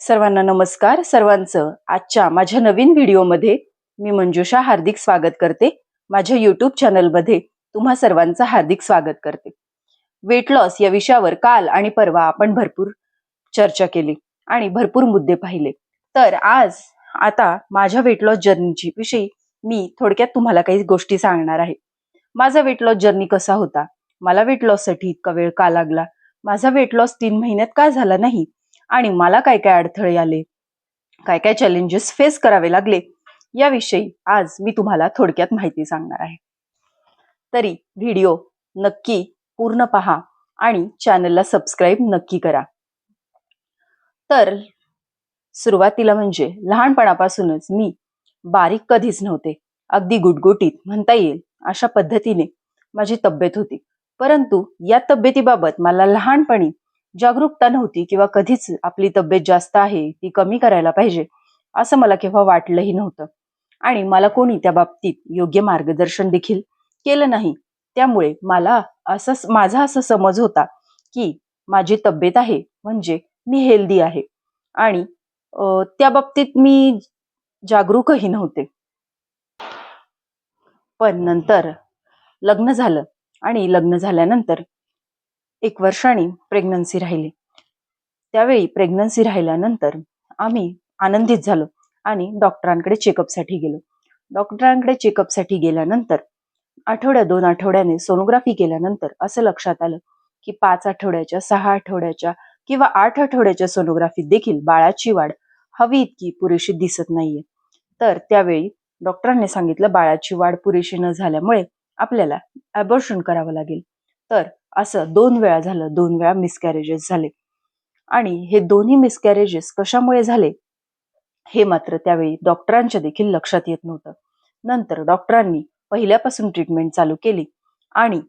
सर्वांना नमस्कार. सर्वांचं आजच्या माझ्या नवीन व्हिडिओमध्ये मी मंजुषा हार्दिक स्वागत करते. माझ्या यूट्यूब चॅनलमध्ये तुम्हा सर्वांचं हार्दिक स्वागत करते. वेट लॉस या विषयावर काल आणि परवा आपण भरपूर चर्चा केली आणि भरपूर मुद्दे पाहिले. तर आज आता माझ्या वेट लॉस जर्नीची विषयी मी थोडक्यात तुम्हाला काही गोष्टी सांगणार आहे. माझा वेट लॉस जर्नी कसा होता? मला वेट लॉससाठी इतका वेळ का लागला? माझा वेट लॉस तीन महिन्यात का झाला नाही? आणि मला काय काय अडथळे आले? काय काय चॅलेंजेस फेस करावे लागले? याविषयी आज मी तुम्हाला थोडक्यात माहिती सांगणार आहे. तरी व्हिडिओ नक्की पूर्ण पहा आणि चॅनलला सबस्क्राईब नक्की करा. तर सुरुवातीला म्हणजे लहानपणापासूनच मी बारीक कधीच नव्हते. अगदी गुटगुटीत म्हणता येईल अशा पद्धतीने माझी तब्येत होती. परंतु या तब्येतीबाबत मला लहानपणी जागरूकता नव्हती किंवा कधीच आपली तब्येत जास्त आहे ती कमी करायला पाहिजे असं मला केव्हा वाटलंही नव्हतं. आणि मला कोणी त्या बाबतीत योग्य मार्गदर्शन देखील केलं नाही. त्यामुळे मला असं माझा असं समज होता की माझी तब्येत आहे म्हणजे मी हेल्दी आहे. आणि त्या बाबतीत मी जागरूकही नव्हते. पण नंतर लग्न झालं आणि लग्न झाल्यानंतर एक वर्षाने प्रेग्नन्सी राहिली. त्यावेळी प्रेग्नन्सी राहिल्यानंतर आम्ही आनंदित झालो आणि डॉक्टरांकडे चेकअपसाठी गेलो. डॉक्टरांकडे चेकअपसाठी गेल्यानंतर आठवड्या दोन आठवड्याने सोनोग्राफी केल्यानंतर असं लक्षात आलं की पाच आठवड्याच्या सहा आठवड्याच्या किंवा आठ आठवड्याच्या सोनोग्राफीत देखील बाळाची वाढ हवी इतकी पुरेशी दिसत नाहीये. तर त्यावेळी डॉक्टरांनी सांगितलं बाळाची वाढ पुरेशी न झाल्यामुळे आपल्याला अबॉर्शन करावं लागेल. तर असं दोन वेळा झालं दोन वेळा मिसकॅरेजेस झाले. आणि हे दोन्ही मिसकॅरेजेस कशामुळे झाले? हे मात्र त्यावेळी डॉक्टरांच्या देखील लक्षात येत नव्हतं. नंतर डॉक्टरांनी पहिल्यापासून ट्रीटमेंट चालू केली आणि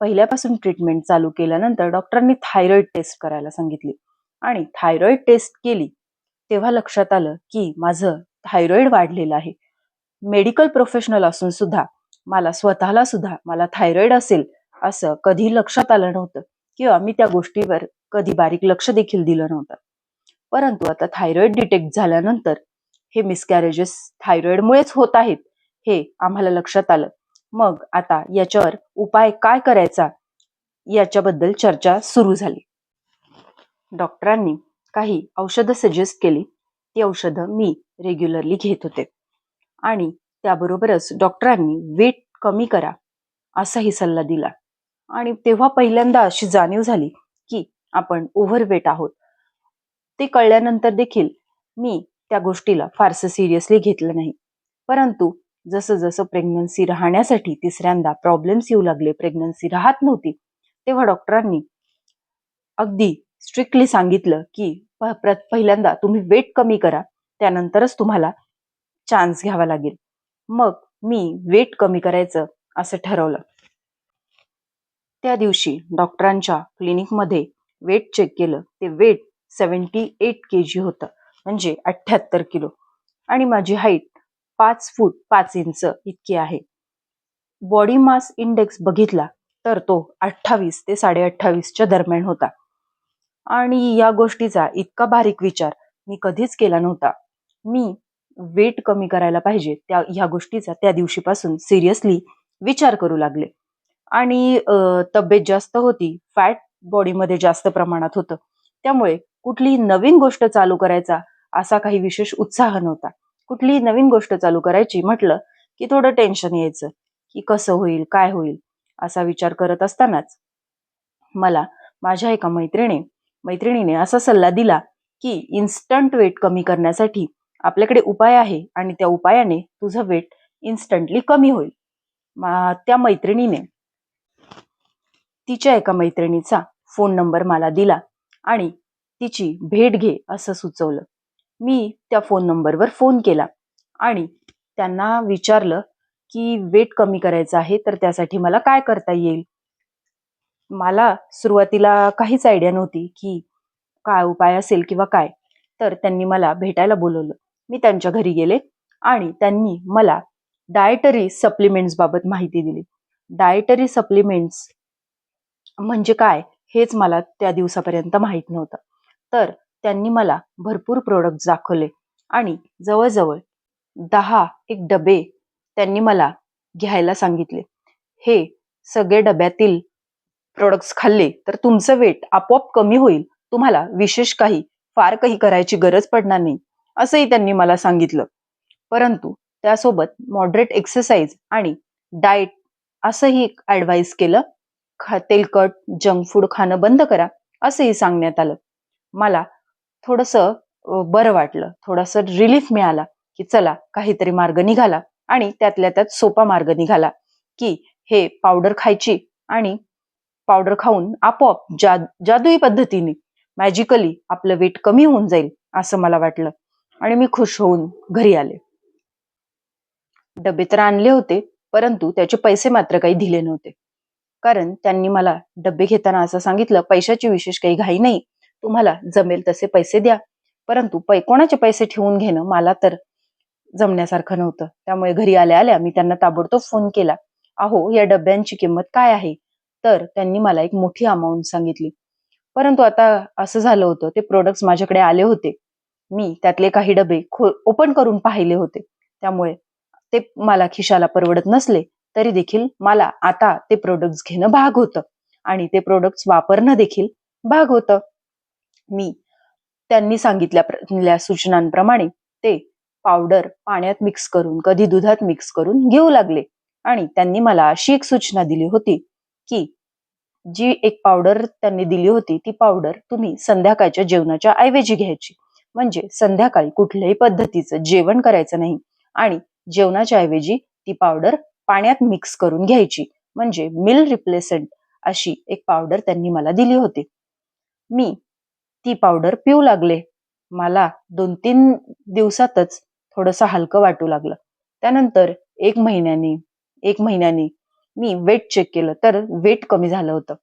पहिल्यापासून ट्रीटमेंट चालू केल्यानंतर डॉक्टरांनी थायरॉइड टेस्ट करायला सांगितली. आणि थायरॉइड टेस्ट केली तेव्हा लक्षात आलं की माझं थायरॉइड वाढलेलं आहे. मेडिकल प्रोफेशनल असून सुद्धा मला स्वतःला सुद्धा मला थायरॉइड असेल असं कधी लक्षात आलं नव्हतं किंवा मी त्या गोष्टीवर कधी बारीक लक्ष देखील दिलं नव्हतं. परंतु आता थायरॉइड डिटेक्ट झाल्यानंतर हे मिसकॅरेजेस थायरॉइडमुळेच होत आहेत हे आम्हाला लक्षात आलं. मग आता याच्यावर उपाय काय करायचा याच्याबद्दल चर्चा सुरू झाली. डॉक्टरांनी काही औषधं सजेस्ट केली. ती औषधं मी रेग्युलरली घेत होते. आणि त्याबरोबरच डॉक्टरांनी वेट कमी करा असाही सल्ला दिला. आणि तेव्हा पहिल्यांदा अशी जाणीव झाली की आपण ओव्हरवेट आहोत. ते कळल्यानंतर देखील मी त्या गोष्टीला फारसं सिरियसली घेतलं नाही. परंतु जसं जसं प्रेग्नन्सी राहण्यासाठी तिसऱ्यांदा प्रॉब्लेम्स येऊ लागले प्रेग्नन्सी राहत नव्हती तेव्हा डॉक्टरांनी अगदी स्ट्रिक्टली सांगितलं की प- पहिल्यांदा तुम्ही वेट कमी करा त्यानंतरच तुम्हाला चान्स घ्यावा लागेल. मग मी वेट कमी करायचं असं ठरवलं. त्या दिवशी डॉक्टरांच्या क्लिनिकमध्ये वेट चेक केलं. ते weight seventy eight K G होतं. म्हणजे अठ्ठ्याहत्तर किलो. आणि माझी हाईट पाच फूट पाच इंच इतकी आहे. बॉडी मास इंडेक्स बघितला तर तो अठ्ठावीस ते साडे अठ्ठावीसच्या दरम्यान होता. आणि या गोष्टीचा इतका बारीक विचार मी कधीच केला नव्हता. मी वेट कमी करायला पाहिजे त्या ह्या गोष्टीचा त्या दिवशीपासून सिरियसली विचार करू लागले. आणि तब्येत जास्त होती. फॅट बॉडीमध्ये जास्त प्रमाणात होतं. त्यामुळे कुठलीही नवीन गोष्ट चालू करायचा असा काही विशेष उत्साह नव्हता. कुठलीही नवीन गोष्ट चालू करायची म्हटलं की थोडं टेन्शन यायचं की कसं होईल काय होईल असा विचार करत असतानाच मला माझ्या एका मैत्रिणी मैत्रिणीने असा सल्ला दिला की इन्स्टंट वेट कमी करण्यासाठी आपल्याकडे उपाय आहे आणि त्या उपायाने तुझं वेट इन्स्टंटली कमी होईल. मा- त्या मैत्रिणीने तिच्या एका मैत्रिणीचा फोन नंबर मला दिला आणि तिची भेट घे असं सुचवलं. मी त्या फोन नंबरवर फोन केला आणि त्यांना विचारलं की वेट कमी करायचं आहे तर त्यासाठी मला काय करता येईल? मला सुरुवातीला काहीच आयडिया नव्हती की काय उपाय असेल किंवा काय. तर त्यांनी मला भेटायला बोलवलं. मी त्यांच्या घरी गेले आणि त्यांनी मला डायटरी सप्लिमेंट्सबाबत माहिती दिली. डायटरी सप्लिमेंट्स म्हणजे काय हेच मला त्या दिवसापर्यंत माहीत नव्हतं. तर त्यांनी मला भरपूर प्रोडक्ट दाखवले आणि जवळजवळ दहा एक डबे त्यांनी मला घ्यायला सांगितले. हे सगळे डब्यातील प्रोडक्ट्स खाल्ले तर तुमचं वेट आपोआप कमी होईल. तुम्हाला विशेष काही फार काही करायची गरज पडणार नाही असंही त्यांनी मला सांगितलं. परंतु त्यासोबत मॉडरेट एक्सरसाइज आणि डाएट असंही ॲडवाईस केलं तेलकट जंक फूड खाणं बंद करा असंही सांगण्यात आलं. मला थोडंसं बरं वाटलं. थोडंसं रिलीफ मिळाला की चला काहीतरी मार्ग निघाला आणि त्यातल्या त्यात सोपा मार्ग निघाला की हे पावडर खायची आणि पावडर खाऊन आपोआप जा जादुई पद्धतीने मॅजिकली आपलं वेट कमी होऊन जाईल असं मला वाटलं आणि मी खुश होऊन घरी आले. डबे तर आणले होते परंतु त्याचे पैसे मात्र काही दिले नव्हते. कारण त्यांनी मला डबे घेताना असं सांगितलं पैशाची विशेष काही घाई नाही तुम्हाला जमेल तसे पैसे द्या. परंतु पै कोणाचे पैसे ठेवून घेणं मला तर जमण्यासारखं नव्हतं. त्यामुळे घरी आल्या आल्या मी त्यांना ताबडतोब फोन केला. अहो या डब्यांची किंमत काय आहे? तर त्यांनी मला एक मोठी अमाऊंट सांगितली. परंतु आता असं झालं होतं ते प्रोडक्ट्स माझ्याकडे आले होते. मी त्यातले काही डबे ओपन करून पाहिले होते. त्यामुळे ते मला खिशाला परवडत नसले. तरी देखील मला आता ते प्रोडक्ट्स घेणं भाग होतं. आणि ते प्रोडक्ट्स वापरणं देखील भाग होतं. मी त्यांनी सांगितल्या सूचनांप्रमाणे ते पावडर पाण्यात मिक्स करून कधी दुधात मिक्स करून घेऊ लागले. आणि त्यांनी मला अशी एक सूचना दिली होती की जी एक पावडर त्यांनी दिली होती ती पावडर तुम्ही संध्याकाळच्या जेवणाच्या ऐवजी घ्यायची. म्हणजे संध्याकाळी कुठल्याही पद्धतीचं जेवण करायचं नाही. आणि जेवणाच्या ऐवजी ती पावडर पाण्यात मिक्स करून घ्यायची. म्हणजे मिल रिप्लेसेंट अशी एक पावडर त्यांनी मला दिली होती. मी ती पावडर पिऊ लागले. मला दोन तीन दिवसातच थोडंसं हलकं वाटू लागलं. त्यानंतर एक महिन्यानी एक महिन्यानी मी वेट चेक केलं. तर वेट कमी झालं होतं.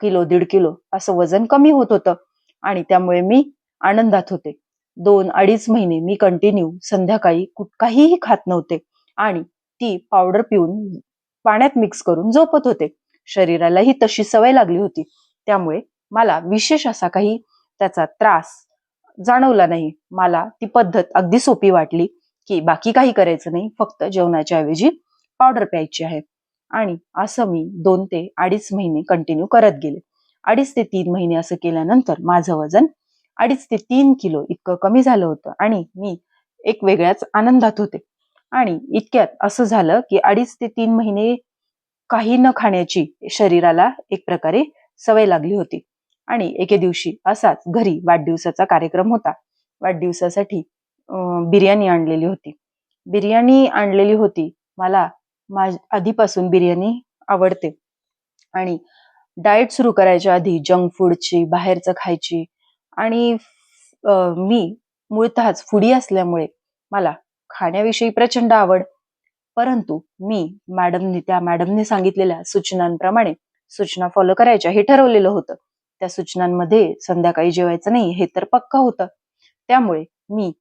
किलो दीड किलो असं वजन कमी होत होतं. आणि त्यामुळे मी आनंदात होते. दोन अडीच महिने मी कंटिन्यू संध्याकाळी कुठ- काहीही खात नव्हते. आणि ती पावडर पिऊन पाण्यात मिक्स करून झोपत होते. शरीरालाही तशी सवय लागली होती. त्यामुळे मला विशेष असा काही त्याचा त्रास जाणवला नाही. मला ती पद्धत अगदी सोपी वाटली की बाकी काही करायचं नाही फक्त जेवणाच्या ऐवजी पावडर प्यायची आहे. आणि असं मी दोन ते अडीच महिने कंटिन्यू करत गेले. अडीच ते तीन महिने असं केल्यानंतर माझं वजन अडीच ते तीन किलो इतकं कमी झालं होतं आणि मी एक वेगळ्याच आनंदात होते. आणि इतक्यात असं झालं की अडीच ते तीन महिने काही न खाण्याची शरीराला एक प्रकारे सवय लागली होती. आणि एके दिवशी असाच घरी वाढदिवसाचा कार्यक्रम होता. वाढदिवसासाठी बिर्याणी आणलेली होती. बिर्याणी आणलेली होती. मला माझ आधीपासून बिर्याणी आवडते. आणि डाएट सुरू करायच्या आधी जंक फूडची बाहेरचं खायची आणि मी मूळतःच फुडी असल्यामुळे मला खाण्याविषयी प्रचंड आवड. परंतु मी मॅडमनी त्या मॅडमने सांगितलेल्या सूचनांप्रमाणे सूचना फॉलो करायच्या हे ठरवलेलं होतं. त्या सूचनांमध्ये संध्याकाळी जेवायचं नाही हे तर पक्का होतं. त्यामुळे मी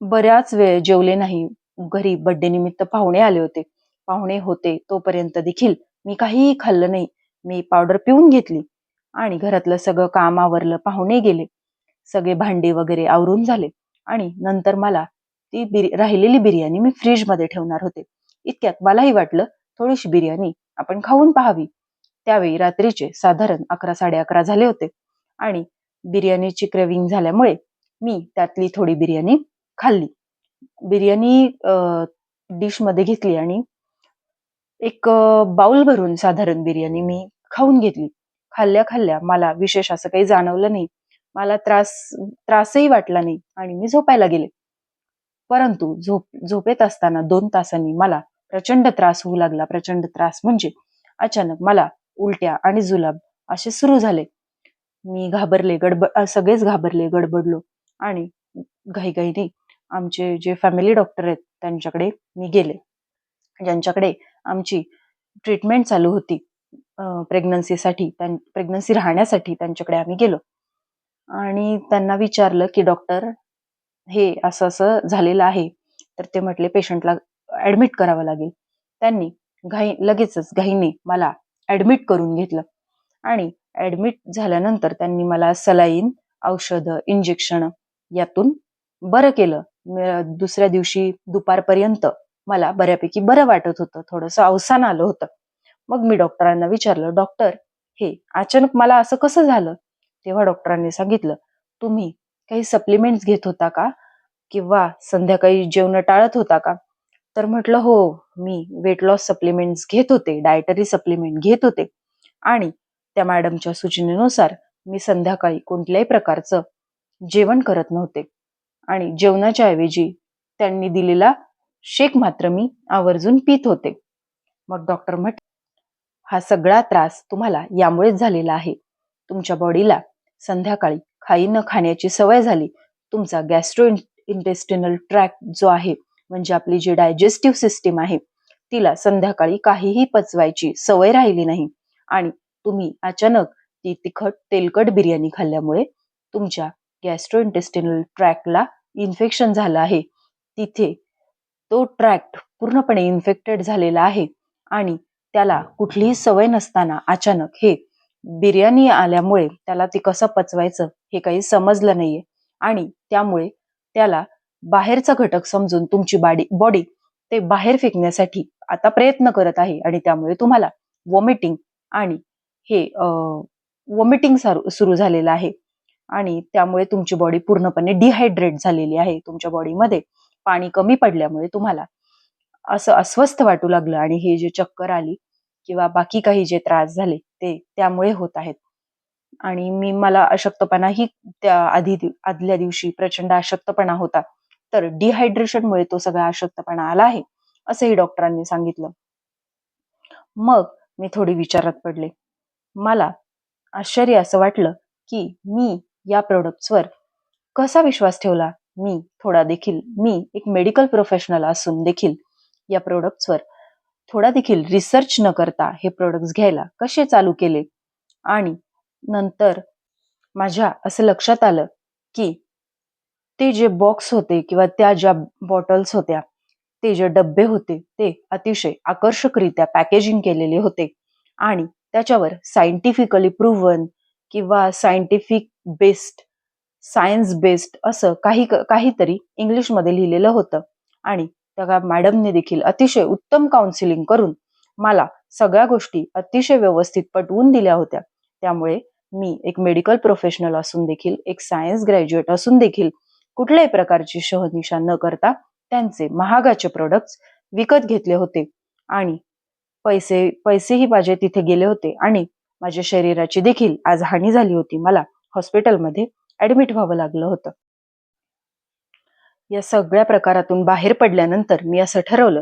बऱ्याच वेळ जेवले नाही. घरी बर्थडे निमित्त पाहुणे आले होते. पाहुणे होते तोपर्यंत देखील मी काहीही खाल्लं नाही. मी पावडर पिऊन घेतली आणि घरातलं सगळं काम आवरलं. पाहुणे गेले. सगळे भांडे वगैरे आवरून झाले आणि नंतर मला ती बिर राहिलेली बिर्याणी मी फ्रीजमध्ये ठेवणार होते. इतक्यात मलाही वाटलं थोडीशी बिर्याणी आपण खाऊन पाहावी. त्यावेळी रात्रीचे साधारण अकरा साडे अकरा झाले होते आणि बिर्याणीची क्रेविंग झाल्यामुळे मी त्यातली थोडी बिर्याणी खाल्ली. बिर्याणी डिशमध्ये घेतली आणि एक बाउल भरून साधारण बिर्याणी मी खाऊन घेतली. खाल्ल्या खाल्ल्या मला विशेष असं काही जाणवलं नाही. मला त्रास त्रासही वाटला नाही आणि मी झोपायला गेले. परंतु झोप झोपेत असताना दोन तासांनी मला प्रचंड त्रास होऊ लागला. प्रचंड त्रास म्हणजे अचानक मला उलट्या आणि जुलाब असे सुरू झाले. मी घाबरले गडबड सगळेच घाबरले गडबडलो आणि घाईघाईने आमचे जे फॅमिली डॉक्टर आहेत त्यांच्याकडे मी गेले. ज्यांच्याकडे आमची ट्रीटमेंट चालू होती प्रेग्नन्सीसाठी प्रेग्नन्सी राहण्यासाठी त्यांच्याकडे आम्ही गेलो. आणि त्यांना विचारलं की डॉक्टर हे असं असं झालेलं आहे. तर ते म्हटले पेशंटला ऍडमिट करावं लागेल. त्यांनी घाई लगेचच घाईने मला ऍडमिट करून घेतलं. आणि ऍडमिट झाल्यानंतर त्यांनी मला सलाईन औषधं इंजेक्शन यातून बरं केलं. दुसऱ्या दिवशी दुपारपर्यंत मला बऱ्यापैकी बरं वाटत होतं. थोडंसं अवसान आलं होतं. मग मी डॉक्टरांना विचारलं डॉक्टर हे अचानक मला असं कसं झालं? तेव्हा डॉक्टरांनी सांगितलं तुम्ही काही सप्लिमेंट्स घेत होता का? किंवा संध्याकाळी जेवण टाळत होता का? तर म्हटलं हो मी वेट लॉस सप्लिमेंट्स घेत होते डायटरी सप्लिमेंट घेत होते. आणि त्या मॅडमच्या सूचनेनुसार मी संध्याकाळी कोणत्याही प्रकारचं जेवण करत नव्हते. आणि जेवणाच्या ऐवजी त्यांनी दिलेला शेक मात्र मी आवर्जून पित होते. मग डॉक्टर म्हट हा सगळा त्रास तुम्हाला यामुळेच झालेला आहे. तुमच्या बॉडीला संध्याकाळी खाई न खाण्याची सवय झाली. तुमचा गॅस्ट्रो इंटेस्टिनल ट्रॅक जो आहे म्हणजे आपली जी डायजेस्टिव्ह सिस्टीम आहे तिला संध्याकाळी काहीही पचवायची सवय राहिली नाही. आणि तुम्ही अचानक ती तिखट तेलकट बिर्याणी खाल्ल्यामुळे तुमच्या गॅस्ट्रो इंटेस्टिनल ट्रॅकला इन्फेक्शन झालं आहे. तिथे तो ट्रॅक्ट पूर्णपणे इन्फेक्टेड झालेला आहे आणि त्याला कुठलीही सवय नसताना अचानक हे बिर्याणी आल्यामुळे त्याला ते कसं पचवायचं? हे काही समजलं नाहीये. आणि त्यामुळे त्याला बाहेरचा घटक समजून तुमची बाडी बॉडी ते बाहेर फेकण्यासाठी आता प्रयत्न करत आहे. आणि त्यामुळे तुम्हाला वॉमिटिंग आणि हे वॉमिटिंग सुरू झालेलं आहे. आणि त्यामुळे तुमची बॉडी पूर्णपणे डिहायड्रेट झालेली आहे. तुमच्या बॉडीमध्ये पाणी कमी पडल्यामुळे तुम्हाला असं अस्वस्थ वाटू लागलं. आणि हे जे चक्कर आली किंवा बाकी काही जे त्रास झाले ते त्यामुळे होत आहेत. आणि मी मला अशक्तपणाही त्या आधी आदल्या दिवशी प्रचंड अशक्तपणा होता. तर डिहायड्रेशनमुळे तो सगळा अशक्तपणा आला आहे असंही डॉक्टरांनी सांगितलं. मग मी थोडी विचारात पडले. मला आश्चर्य असं वाटलं की मी या प्रोडक्ट्सवर कसा विश्वास ठेवला? मी थोडा देखील मी एक मेडिकल प्रोफेशनल असून देखील या प्रोडक्ट्सवर थोडा देखील रिसर्च न करता हे प्रोडक्ट्स घ्यायला कसे चालू केले? आणि नंतर माझ्या असं लक्षात आलं की ते जे बॉक्स होते किंवा त्या ज्या बॉटल्स होत्या ते जे डब्बे होते ते अतिशय आकर्षकरित्या पॅकेजिंग केलेले होते. आणि त्याच्यावर सायंटिफिकली प्रूव्हन किंवा सायंटिफिक बेस्ड सायन्स बेस्ड असं काही काहीतरी इंग्लिशमध्ये लिहिलेलं होतं. आणि त्या मॅडमने देखील अतिशय उत्तम काउन्सिलिंग करून मला सगळ्या गोष्टी अतिशय व्यवस्थित पटवून दिल्या होत्या. त्यामुळे मी एक मेडिकल प्रोफेशनल असून देखील एक सायन्स ग्रॅज्युएट असून देखील कुठल्याही प्रकारची शहनिशा न करता त्यांचे महागाचे प्रोडक्ट्स विकत घेतले होते. आणि पैसे पैसेही माझे तिथे गेले होते आणि माझ्या शरीराची देखील आज हानी झाली होती. मला हॉस्पिटलमध्ये ऍडमिट व्हावं लागलं होतं. या सगळ्या प्रकारातून बाहेर पडल्यानंतर मी असं ठरवलं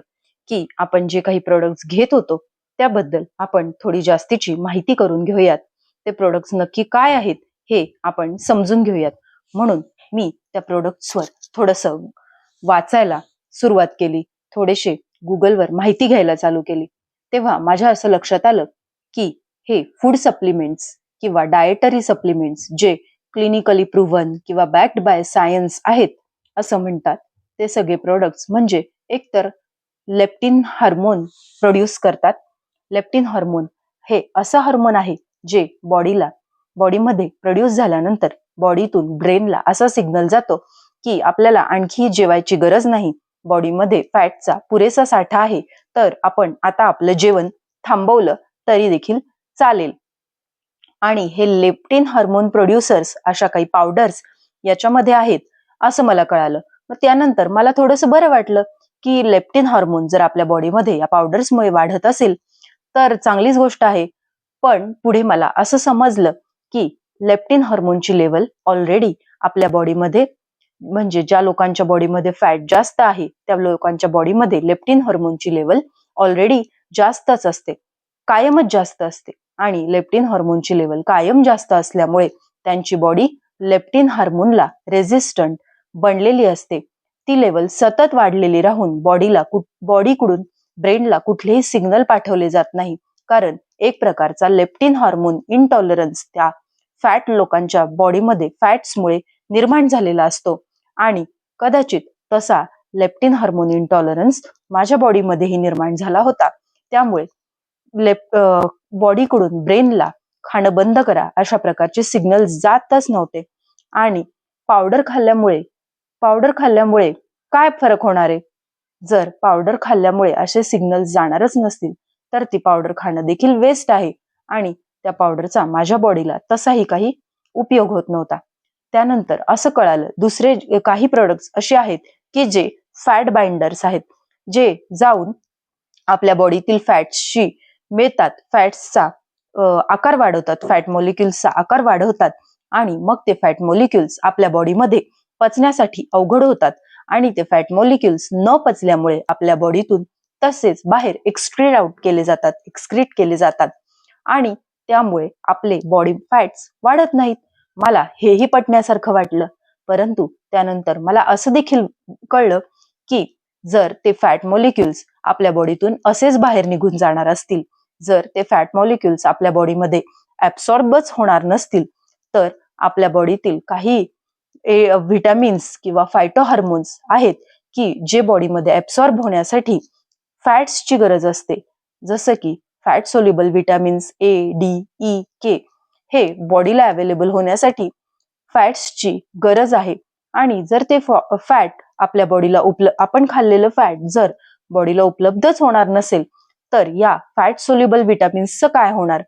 की आपण जे काही प्रोडक्ट्स घेत होतो त्याबद्दल आपण थोडी जास्तीची माहिती करून घेऊयात. ते प्रोडक्ट्स नक्की काय आहेत हे आपण समजून घेऊयात. म्हणून मी त्या प्रोडक्ट्सवर थोडस वाचायला सुरुवात केली. थोडेसे गुगलवर माहिती घ्यायला चालू केली. तेव्हा माझ्या असं लक्षात आलं की हे फूड सप्लिमेंट्स किंवा डायटरी सप्लिमेंट्स जे क्लिनिकली प्रूव्हन किंवा बॅक्ड बाय सायन्स आहेत असं म्हणतात ते सगळे प्रोडक्ट्स म्हणजे एकतर लेप्टिन हार्मोन प्रोड्यूस करतात. लेप्टिन हार्मोन हे असं हार्मोन आहे जे बॉडीला बॉडीमध्ये प्रोड्यूस झाल्यानंतर बॉडीतून ब्रेनला असा सिग्नल जातो की आपल्याला आणखी जेवायची गरज नाही. बॉडीमध्ये फॅटचा पुरेसा साठा आहे. तर आपण आता आपलं जेवण थांबवलं तरी देखील चालेल. आणि हे लेप्टिन हार्मोन प्रोड्युसर्स अशा काही पावडर्स याच्यामध्ये आहेत असं मला कळालं. मग त्यानंतर मला थोडंसं बरं वाटलं की लेप्टिन हार्मोन जर आपल्या बॉडीमध्ये या पावडर्समुळे वाढत असेल तर चांगलीच गोष्ट आहे. पण पुढे मला असं समजलं की लेप्टिन हार्मोनची लेवल ऑलरेडी आपल्या बॉडीमध्ये म्हणजे ज्या लोकांच्या बॉडीमध्ये फॅट जास्त आहे त्या लोकांच्या बॉडीमध्ये लेप्टिन हार्मोनची लेवल ऑलरेडी जास्तच असते कायमच जास्त असते. आणि लेप्टिन हार्मोनची लेवल कायम जास्त असल्यामुळे त्यांची बॉडी लेप्टिन हार्मोनला रेझिस्टंट बनलेली असते. ती लेवल सतत वाढलेली राहून बॉडीला बॉडीकडून ब्रेनला कुठलेही सिग्नल पाठवले जात नाही. कारण एक प्रकारचा लेप्टिन हार्मोन इनटॉलरन्स त्या फॅट लोकांच्या बॉडीमध्ये फॅट्समुळे निर्माण झालेला असतो. आणि कदाचित तसा लेप्टिन हार्मोन इनटॉलरन्स माझ्या बॉडीमध्येही निर्माण झाला होता. त्यामुळे लेप बॉडीकडून ब्रेनला खाणं बंद करा अशा प्रकारचे सिग्नल जातच नव्हते. आणि पावडर खाल्ल्यामुळे पावडर खाल्ल्यामुळे काय फरक होणार आहे? जर पावडर खाल्ल्यामुळे असे सिग्नल जाणारच नसतील तर ती पावडर खाणं देखील वेस्ट आहे. आणि त्या पावडरचा माझ्या बॉडीला तसाही काही उपयोग होत नव्हता. त्यानंतर असं कळालं दुसरे काही प्रोडक्ट्स असे आहेत की जे फॅट बाइंडर्स आहेत जे जाऊन आपल्या बॉडीतील फॅट्सशी मिळतात. फॅट्सचा आकार वाढवतात फॅट मॉलिक्युल्सचा आकार वाढवतात आणि मग ते फॅट मॉलिक्युल्स आपल्या बॉडीमध्ये पचण्यासाठी अवघड होतात आणि ते फॅट मॉलिक्युल्स न पचल्यामुळे आपल्या बॉडीतून तसेच बाहेर एक्सक्रीट आउट केले जातात एक्सक्रीट केले जातात. आणि त्यामुळे आपले बॉडी फॅट्स वाढत नाहीत. मला हेही पटण्यासारखं वाटलं. परंतु त्यानंतर मला असं देखील कळलं की जर ते फॅट मॉलिक्युल्स आपल्या बॉडीतून असेच बाहेर निघून जाणार असतील जर ते फॅट मॉलिक्युल्स आपल्या बॉडीमध्ये ऍब्सॉर्बच होणार नसतील तर आपल्या बॉडीतील काही व्हिटॅमिन्स किंवा फायटो हार्मोन्स आहेत की जे बॉडीमध्ये ऍब्सॉर्ब होण्यासाठी फॅट्सची गरज असते. जसं की fat soluble vitamins A D E K हे बॉडीला अवेलेबल होण्यासाठी फॅट्सची गरज आहे. आणि जर ते फॅट आपल्या बॉडीला उपल आपण खाल्लेलं फॅट जर बॉडीला उपलब्धच होणार नसेल तर या फॅट सोल्युबल व्हिटॅमिन्सचं काय होणार?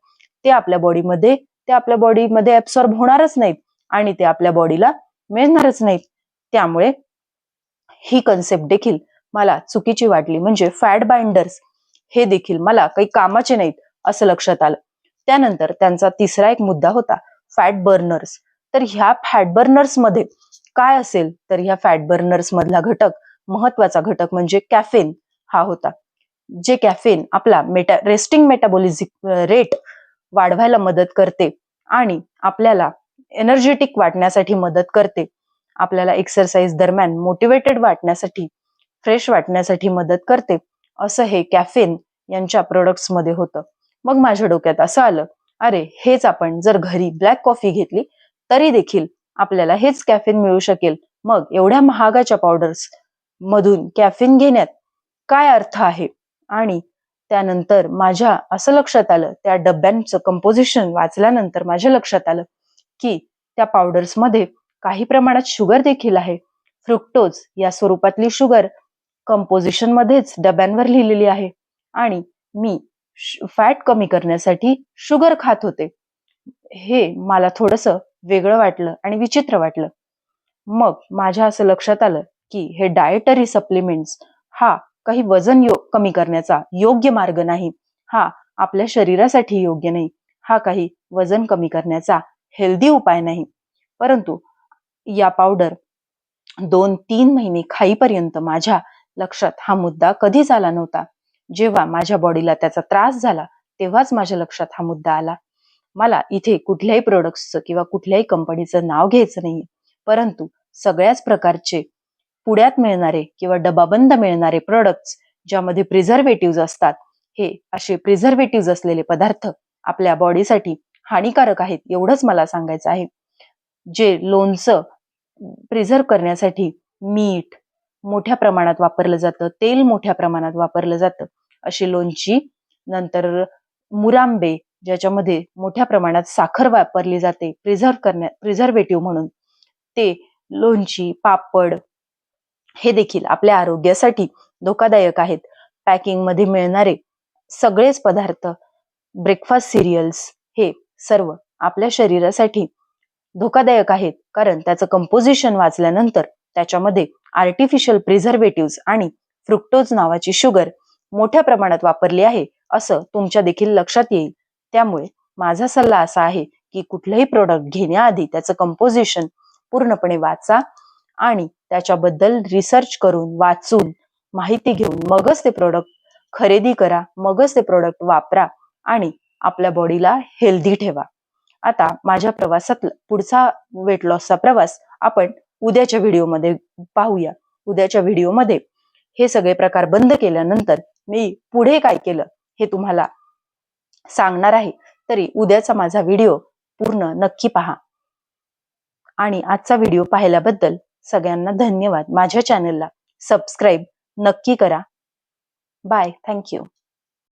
ते आपल्या बॉडीमध्ये ते आपल्या बॉडीमध्ये ऍब्सॉर्ब होणारच नाहीत आणि ते आपल्या बॉडीला मिळणारच नाहीत. त्यामुळे ही कन्सेप्ट देखील मला चुकीची वाटली. म्हणजे फॅट बाइंडर्स हे देखील मला काही कामाचे नाहीत असं लक्षात आलं. त्यानंतर त्यांचा तिसरा एक मुद्दा होता फॅट बर्नर्स तर ह्या फॅट बर्नर्समध्ये काय असेल? तर ह्या फॅट बर्नर्स मधला घटक महत्त्वाचा घटक म्हणजे कॅफेन हा होता. जे कॅफेन आपला मेटा रेस्टिंग मेटाबॉलिझिक रेट वाढवायला मदत करते आणि आपल्याला एनर्जेटिक वाटण्यासाठी मदत करते. आपल्याला एक्सरसाइज दरम्यान मोटिवेटेड वाटण्यासाठी फ्रेश वाटण्यासाठी मदत करते असं हे कॅफेन यांच्या प्रोडक्ट्समध्ये होतं. मग माझ्या डोक्यात असं आलं अरे हेच आपण जर घरी ब्लॅक कॉफी घेतली तरी देखील आपल्याला हेच कॅफेन मिळू शकेल. मग एवढ्या महागाच्या पावडर्स मधून कॅफेन घेण्यात काय अर्थ आहे? आणि त्यानंतर माझ्या असं लक्षात आलं त्या डब्यांचं कंपोजिशन वाचल्यानंतर माझ्या लक्षात आलं की त्या पावडर्समध्ये काही प्रमाणात शुगर देखील आहे. फ्रुक्टोज या स्वरूपातली शुगर कंपोजिशन मध्येच डब्यांवर लिहिलेली आहे. आणि मी फॅट कमी करण्यासाठी शुगर खात होते. हे मला थोडस वेगळं वाटलं आणि विचित्र वाटलं. मग माझ्या असं लक्षात आलं की हे डायटरी सप्लिमेंट्स हा काही वजन यो कमी करण्याचा योग्य मार्ग नाही. हा आपल्या शरीरासाठी योग्य नाही. हा काही वजन कमी करण्याचा हेल्दी उपाय नाही. परंतु या पावडर दोन तीन महिने खाईपर्यंत माझ्या लक्षात हा मुद्दा कधीच आला नव्हता. जेव्हा माझ्या बॉडीला त्याचा त्रास झाला तेव्हाच माझ्या लक्षात हा मुद्दा आला. मला इथे कुठल्याही प्रोडक्ट्सचं किंवा कुठल्याही कंपनीचं नाव घ्यायचं नाही परंतु सगळ्याच प्रकारचे पुण्यात मिळणारे किंवा डबाबंद मिळणारे प्रोडक्ट्स ज्यामध्ये प्रिझर्वेटिव्ह असतात हे असे प्रिझर्वेटिव्ह असलेले पदार्थ आपल्या बॉडीसाठी हानिकारक आहेत एवढंच मला सांगायचं आहे. जे लोणचं प्रिझर्व करण्यासाठी मीठ मोठ्या प्रमाणात वापरलं जातं. तेल मोठ्या प्रमाणात वापरलं जातं. अशी लोणची नंतर मुरांबे ज्याच्यामध्ये मोठ्या प्रमाणात साखर वापरली जाते प्रिझर्व करण्या प्रिझर्वेटिव्ह म्हणून. ते लोणची पापड हे देखील आपल्या आरोग्यासाठी धोकादायक आहेत. पॅकिंगमध्ये मिळणारे सगळेच पदार्थ ब्रेकफास्ट सिरियल्स हे सर्व आपल्या शरीरासाठी धोकादायक आहेत. कारण त्याचं कंपोजिशन वाचल्यानंतर त्याच्यामध्ये आर्टिफिशियल प्रिझर्वेटिव्ह आणि फ्रुक्टोज नावाची शुगर मोठ्या प्रमाणात वापरली आहे असं तुमच्या देखील लक्षात येईल. त्यामुळे माझा सल्ला असा आहे की कुठलंही प्रोडक्ट घेण्याआधी त्याचं कंपोजिशन पूर्णपणे वाचा आणि त्याच्याबद्दल रिसर्च करून वाचून माहिती घेऊन मगच ते प्रोडक्ट खरेदी करा मगच ते प्रोडक्ट वापरा आणि आपल्या बॉडीला हेल्दी ठेवा. आता माझ्या प्रवासात पुढचा वेट लॉसचा प्रवास आपण उद्याच्या व्हिडिओमध्ये पाहूया. उद्याच्या व्हिडिओमध्ये हे सगळे प्रकार बंद केल्यानंतर मी पुढे काय केलं हे तुम्हाला सांगणार आहे. तरी उद्याचा माझा व्हिडिओ पूर्ण नक्की पहा. आणि आजचा व्हिडिओ पाहिल्याबद्दल सगळ्यांना धन्यवाद. माझ्या चॅनलला सबस्क्राईब नक्की करा. Bye thank you